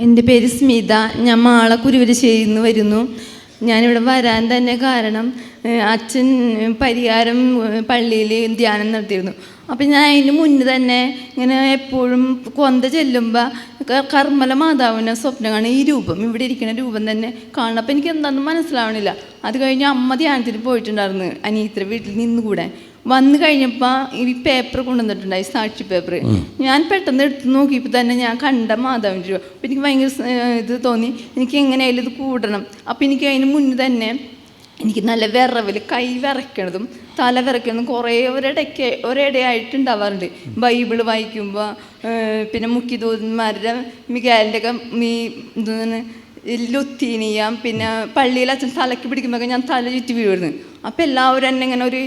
എന്റെ പേര് സ്മിത. ഞാൻ മാള കുരുവരശ്ശേരിയിൽ നിന്ന് വരുന്നു. ഞാനിവിടെ വരാൻ തന്നെ കാരണം അച്ഛൻ പരിഹാരം പള്ളിയിൽ ധ്യാനം നടത്തിയിരുന്നു. അപ്പം ഞാൻ അതിന് മുന്നേ തന്നെ ഇങ്ങനെ എപ്പോഴും കൊന്ത ചെല്ലുമ്പോൾ കർമ്മല മാതാവിനെ സ്വപ്നം ഈ രൂപം ഇവിടെ ഇരിക്കുന്ന രൂപം തന്നെ കാണണം. അപ്പം എനിക്ക് എന്താണെന്ന് മനസ്സിലാവണില്ല. അത് കഴിഞ്ഞ് അമ്മ ധ്യാനത്തിന് പോയിട്ടുണ്ടായിരുന്നു അനിയത്തിന്റെ വീട്ടിൽ നിന്നുകൂടെ. വന്നു കഴിഞ്ഞപ്പോൾ ഈ പേപ്പർ കൊണ്ടുവന്നിട്ടുണ്ടായി സാക്ഷി പേപ്പർ ഞാൻ പെട്ടെന്ന് എടുത്ത് നോക്കിയപ്പോൾ തന്നെ ഞാൻ കണ്ട മാതാവിന്റെ രൂപ അപ്പം എനിക്ക് ഭയങ്കര ഇത് തോന്നി എനിക്ക് എങ്ങനെയായാലും ഇത് കൂടണം. അപ്പം എനിക്ക് അതിന് മുന്നേ തന്നെ എനിക്ക് നല്ല വിറവൽ കൈ വിറയ്ക്കണതും തല വിറയ്ക്കണതും കുറേ ഒരിടയ്ക്ക് ഒരിടയായിട്ടുണ്ടാവാറുണ്ട്. ബൈബിൾ വായിക്കുമ്പോൾ പിന്നെ മുഖ്യദൂതന്മാരുടെ മികാലിന്റെ ഒക്കെ ഈ എന്താണ് ലുത്തീനിയാം പിന്നെ പള്ളിയിൽ അച്ഛൻ തലക്ക് പിടിക്കുമ്പോൾ ഞാൻ തല ചുറ്റി വീഴുന്നു അപ്പോൾ എല്ലാവരും എന്നെ ഇങ്ങനെ ഒരു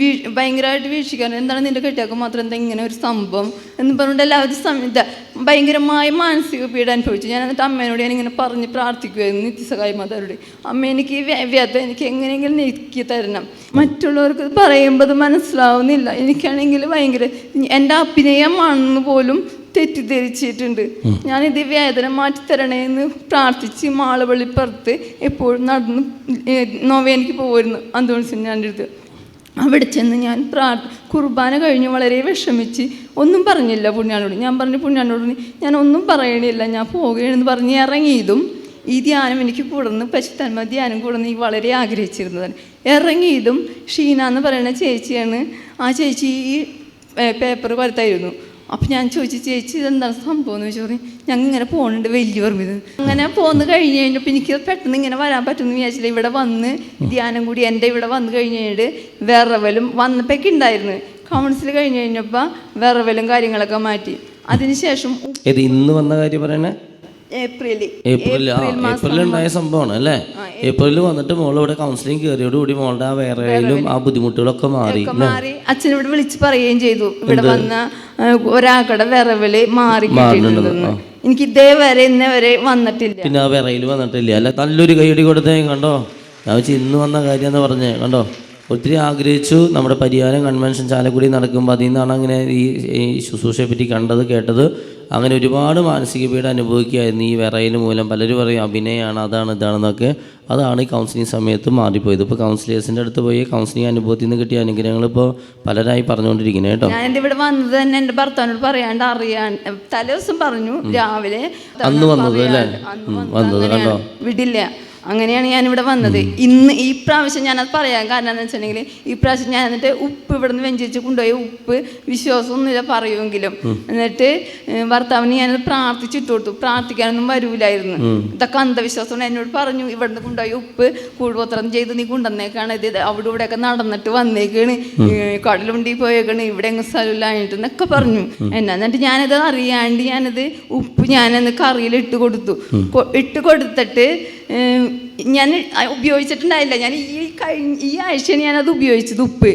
വീ ഭയങ്കരമായിട്ട് വീക്ഷിക്കാൻ എന്താണ് നിന്റെ കെട്ടിയാക്കും മാത്രം എന്താ ഇങ്ങനെ ഒരു സംഭവം എന്ന് പറഞ്ഞിട്ട് എല്ലാവരും സമയത്ത് ഭയങ്കരമായ മാനസിക പീഡ അനുഭവിച്ചു. ഞാൻ എന്നിട്ട് അമ്മേനോട് ഞാൻ ഇങ്ങനെ പറഞ്ഞ് പ്രാർത്ഥിക്കുമായിരുന്നു നിത്യസഹായ മാതാവോട് അമ്മ എനിക്ക് വ്യത എനിക്ക് എങ്ങനെയെങ്കിലും നീക്കി തരണം. മറ്റുള്ളവർക്ക് പറയുമ്പോൾ മനസ്സിലാവുന്നില്ല. എനിക്കാണെങ്കിൽ ഭയങ്കര എന്റെ അഭിനയമാണെന്ന് പോലും തെറ്റിദ്ധരിച്ചിട്ടുണ്ട്. ഞാൻ ഇത് വേദന മാറ്റിത്തരണേ എന്ന് പ്രാർത്ഥിച്ച് മാളവള്ളിപ്പുറത്ത് എപ്പോഴും നടന്ന് നോവേനിക്ക് പോകുമായിരുന്നു അന്തോണിസിന് ഞാൻ അടുത്ത് അവിടെ ചെന്ന് ഞാൻ പ്രാർ കുർബാന കഴിഞ്ഞ് വളരെ വിഷമിച്ച് ഒന്നും പറഞ്ഞില്ല പുണ്യാനോട് ഞാൻ പറഞ്ഞു പുണ്യാനോട് ഞാൻ ഒന്നും പറയണില്ല ഞാൻ പോകുകയാണെന്ന് പറഞ്ഞ് ഇറങ്ങിയതും ഈ ധ്യാനം എനിക്ക് കൂടുന്ന് പശുത്തന്മ ധ്യാനം കൂടുന്നു ഈ വളരെ ആഗ്രഹിച്ചിരുന്നതാണ്. ഇറങ്ങിയതും ഷീന എന്ന് പറയുന്ന ചേച്ചിയാണ് ആ ചേച്ചി ഈ പേപ്പർ വരുത്തായിരുന്നു. അപ്പം ഞാൻ ചോദിച്ചു ചേച്ചി ഇതെന്താണ് സംഭവം? എന്ന് ചോദിച്ചു ഞങ്ങൾ ഇങ്ങനെ പോകുന്നുണ്ട് വലിയ ഓർമ്മിത് അങ്ങനെ പോന്ന് കഴിഞ്ഞ് കഴിഞ്ഞപ്പോൾ എനിക്ക് പെട്ടെന്ന് ഇങ്ങനെ വരാൻ പറ്റുമെന്ന് വിചാരിച്ചില്ല. ഇവിടെ വന്ന് ധ്യാനം കൂടി എന്റെ ഇവിടെ വന്ന് കഴിഞ്ഞ് കഴിഞ്ഞിട്ട് വിറവലും വന്നപ്പോഴൊക്കെ ഉണ്ടായിരുന്നു കൗൺസിൽ കഴിഞ്ഞ് കഴിഞ്ഞപ്പോൾ വിറവലും കാര്യങ്ങളൊക്കെ മാറ്റി. അതിനുശേഷം ഇത് ഇന്ന് വന്ന കാര്യം പറയണേ? ഏപ്രിൽ. ആ ഏപ്രിലിൽ ഉണ്ടായ സംഭവമാണ് അല്ലേ? ഏപ്രിലിൽ വന്നിട്ട് മോൾ ഇവിടെ കൗൺസിലിംഗ് കയറിയോടുകൂടി മോളുടെ ആ വേറെയിലും ആ ബുദ്ധിമുട്ടുകളൊക്കെ മാറി മാറി. അച്ഛൻ ഇവിടെ വിളിച്ച് പറയുകയും ചെയ്തു. ഇവിടെ വന്ന ഒരാക്കടെ വിറവിൽ മാറി എനിക്ക് ഇതേവരെ ഇന്നേ വരെ വന്നിട്ടില്ല. പിന്നെ ആ വിറയിൽ വന്നിട്ടില്ല. അല്ല നല്ലൊരു കൈയടി കൊടുത്തേ കണ്ടോ? ഞാൻ വെച്ച് ഇന്ന് വന്ന കാര്യം എന്ന് പറഞ്ഞേ കണ്ടോ? ഒത്തിരി ആഗ്രഹിച്ചു. നമ്മുടെ പരിഹാരം കൺവെൻഷൻ ചാലക്കുടി നടക്കുമ്പോൾ അതിൽ നിന്നാണ് അങ്ങനെ ഈ ഈ ശുശ്രൂഷയെ പറ്റി കണ്ടത് കേട്ടത്. അങ്ങനെ ഒരുപാട് മാനസിക പീഡ അനുഭവിക്കുകയായിരുന്നു ഈ വിറയിൽ മൂലം. പലരും പറയും അഭിനയമാണ് അതാണ് ഇതാണെന്നൊക്കെ. അതാണ് ഈ കൗൺസിലിംഗ് സമയത്ത് മാറിപ്പോയത്. ഇപ്പോൾ കൗൺസിലേഴ്സിന്റെ അടുത്ത് പോയി കൗൺസിലിംഗ് അനുഭവത്തിൽ നിന്ന് കിട്ടിയ അനുഗ്രഹങ്ങൾ ഇപ്പോൾ പലരായി പറഞ്ഞുകൊണ്ടിരിക്കുന്നത് കേട്ടോ. ഞാൻ എന്റെ ഇവിടെ വന്നത് തന്നെ എന്റെ ഭർത്താവിനോട് പറയാണ്ട് അറിയാൻ തലേ ദിവസം പറഞ്ഞു രാവിലെ അന്ന് വന്നത് അല്ലേ? വന്നത് കണ്ടോ. വിടില്ല. അങ്ങനെയാണ് ഞാൻ ഇവിടെ വന്നത് ഇന്ന് ഈ പ്രാവശ്യം ഞാനത് പറയാൻ കാരണം എന്താ വെച്ചിട്ടുണ്ടെങ്കിൽ ഈ പ്രാവശ്യം ഞാൻ എന്നിട്ട് ഉപ്പ് ഇവിടെ നിന്ന് വെഞ്ചിച്ച് കൊണ്ടുപോയി ഉപ്പ് വിശ്വാസമൊന്നുമില്ല പറയുമെങ്കിലും. എന്നിട്ട് ഭർത്താവിന് ഞാനത് പ്രാർത്ഥിച്ചിട്ട് കൊടുത്തു. പ്രാർത്ഥിക്കാനൊന്നും വരൂലായിരുന്നു. ഇതൊക്കെ അന്ധവിശ്വാസം എന്നോട് പറഞ്ഞു ഇവിടുന്ന് കൊണ്ടുപോയി ഉപ്പ് കൂടുപത്രം ചെയ്ത് നീ കൊണ്ടുവന്നേക്കാണ്. ഇത് അവിടെ ഇവിടെയൊക്കെ നടന്നിട്ട് വന്നേക്കാണ്. കടലുണ്ടി പോയേക്കാണ്. ഇവിടെ എങ്ങും സ്ഥലമില്ലായിട്ട് എന്നൊക്കെ പറഞ്ഞു. എന്നാ എന്നിട്ട് ഞാനത് അറിയാണ്ട് ഞാനത് ഉപ്പ് ഞാനന്ന് കറിയിൽ ഇട്ട് കൊടുത്തു ഇട്ട് കൊടുത്തിട്ട് ഞാൻ ഉപയോഗിച്ചിട്ടുണ്ടായില്ല. ഞാൻ ഈ കഴിഞ്ഞ ഈ ആഴ്ച ഞാനത് ഉപയോഗിച്ചത് ഉപ്പ്.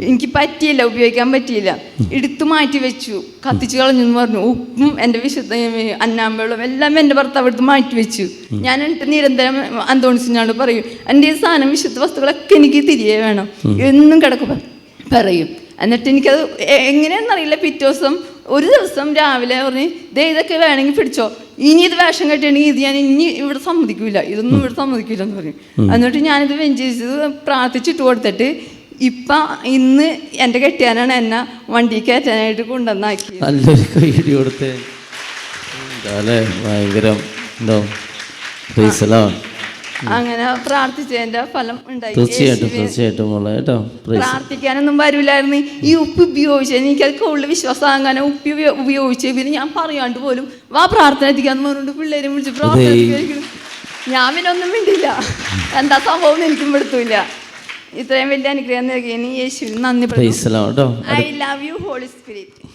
എനിക്ക് പറ്റിയില്ല ഉപയോഗിക്കാൻ പറ്റിയില്ല. എടുത്തു മാറ്റി വെച്ചു. കത്തിച്ചു കളഞ്ഞു എന്ന് പറഞ്ഞു. ഉപ്പും എന്റെ വിശുദ്ധ അന്നാമ്പളും എല്ലാം എന്റെ ഭർത്താവ് എടുത്ത് മാറ്റി വെച്ചു. ഞാൻ എന്നിട്ട് നിരന്തരം അന്തോണിസിനോട് പറയും എന്റെ ഈ സാധനം വിശുദ്ധ വസ്തുക്കളൊക്കെ എനിക്ക് തിരികെ വേണം. എന്നും കിടക്കും പറയും. എന്നിട്ട് എനിക്കത് എങ്ങനെയാണെന്നറിയില്ല. പിറ്റേ ദിവസം ഒരു ദിവസം രാവിലെ പറഞ്ഞ് ദേ ഇതൊക്കെ വേണമെങ്കിൽ പിടിച്ചോ. ഇനി ഇത് വേഷം കെട്ടിയാണെങ്കിൽ ഇത് ഞാൻ ഇനി ഇവിടെ സമ്മതിക്കൂല ഇതൊന്നും ഇവിടെ സമ്മതിക്കില്ല എന്ന് പറയും. എന്നിട്ട് ഞാനിത് വെഞ്ചിച്ചത് പ്രാർത്ഥിച്ചിട്ട് കൊടുത്തിട്ട് ഇപ്പ ഇന്ന് എന്റെ കെട്ടിയാനാണ് എന്നെ വണ്ടി കയറ്റാനായിട്ട് കൊണ്ടുവന്നാക്കി നല്ലൊരു കൈ കൊടുത്തേ. ഭയങ്കര എന്തോ അങ്ങനെ പ്രാർത്ഥിച്ചതിന്റെ ഫലം ഉണ്ടായി. തീർച്ചയായിട്ടും തീർച്ചയായിട്ടും കേട്ടോ. പ്രാർത്ഥിക്കാനൊന്നും വരില്ലായിരുന്നു. ഈ ഉപ്പ് ഉപയോഗിച്ച് എനിക്കത് കൂടുതൽ വിശ്വാസം അങ്ങനെ ഉപ്പ് ഉപയോ- ഉപയോഗിച്ച് പിന്നെ ഞാൻ പറയാണ്ട് പോലും വാ പ്രാർത്ഥന എത്തിക്കാന്ന് പറഞ്ഞിട്ട് പിള്ളേരെ വിളിച്ച് പ്രാർത്ഥന. ഞാൻ പിന്നെ ഒന്നും വേണ്ടിയില്ല എന്താ സംഭവം എനിക്കും പെടുത്തൂല ഇത്രയും വലിയ അനുഗ്രഹം നൽകി. യേശുവിന് നന്ദി I love you Holy Spirit